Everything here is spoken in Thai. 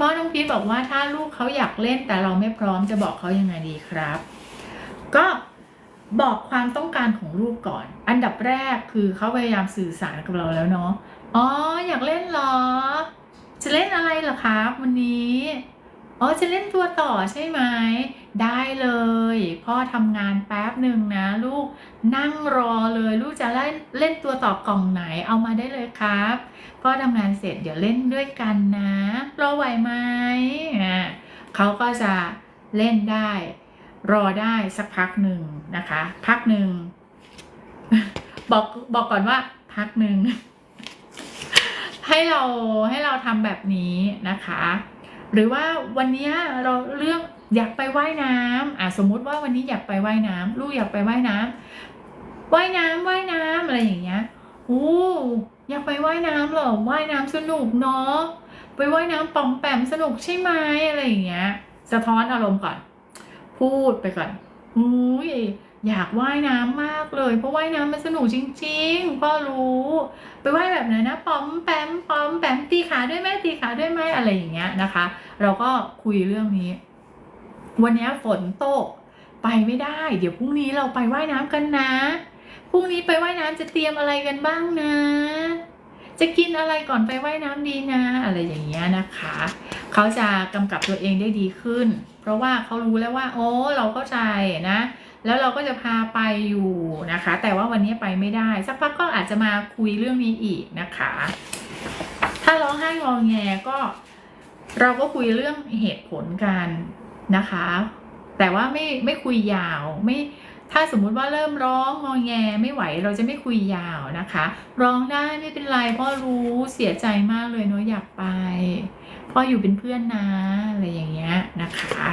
พ่อน้องพีทบอกว่าถ้าลูกเขาอยากเล่นแต่เราไม่พร้อมจะบอกเขายังไงดีครับ ก็บอกความต้องการของลูกก่อน อันดับแรกคือเขาพยายามสื่อสารกับเราแล้วเนาะอ๋ออยากเล่นเหรอ จะเล่นอะไรเหรอครับ วันนี้ อ๋อจะเล่นตัวต่อใช่ไหม ได้เลย พ่อทำงานแป๊บหนึ่งนะ ลูกนั่งรอเลย ลูกจะเล่นเล่นตัวต่อกล่องไหนเอามาได้เลยครับ พ่อทำงานเสร็จเดี๋ยวเล่นด้วยกันนะ รอไหวไหมอ่าเขาก็จะเล่นได้ รอได้สักพักหนึ่งนะคะ พักหนึ่งบอกบอกก่อนว่าพักหนึ่งให้เราให้เราทำแบบนี้นะคะ หรือว่าวันนี้เราเรื่องอยากไปว่ายน้ำอะสมมุติว่าวันนี้อยากไปว่ายน้ำลูกอยากไปว่ายน้ำว่ายน้ำว่ายน้ำอะไรอย่างเงี้ยโอ้อยากไปว่ายน้ำเหรอว่ายน้ำสนุกเนาะไปว่ายน้ำปอมแปมสนุกใช่ไหมอะไรอย่างเงี้ย สะท้อนอารมณ์ก่อน พูดไปก่อนอุ้ยอยากว่ายน้ำมากเลย เพราะว่ายน้ำมันสนุกจริงๆพ่อรู้ ไปว่ายแบบไหนนะปอมแปมปอมแปมตีขาด้วยไหม อะไรอย่างเงี้ยนะคะ เราก็คุยเรื่องนี้ วันนี้ฝนตกไปไม่ได้ เดี๋ยวพรุ่งนี้เราไปว่ายน้ำกันนะพรุ่งนี้ไปว่ายน้ำจะเตรียมอะไรกันบ้างนะ จะกินอะไรก่อนไปว่ายน้ำดีนะ อะไรอย่างเงี้ยนะคะ เขาจะกำกับตัวเองได้ดีขึ้น เพราะว่าเขารู้แล้วว่า โอ้เราเข้าใจนะแล้วเราก็จะพาไปอยู่นะคะ แต่ว่าวันนี้ไปไม่ได้ สักพักก็อาจจะมาคุยเรื่องนี้อีกนะคะ ถ้าร้องไห้งองแงก็ เราก็คุยเรื่องเหตุผลกันนะคะ แต่ว่าไม่ไม่คุยยาวไม่ถ้าสมมุติว่าเริ่มร้องงอแงไม่ไหวเราจะไม่คุยยาวนะคะ ร้องได้ไม่เป็นไรพ่อรู้เสียใจมากเลยเนาะอยากไปพ่ออยู่เป็นเพื่อนนะอะไรอย่างเงี้ยนะคะ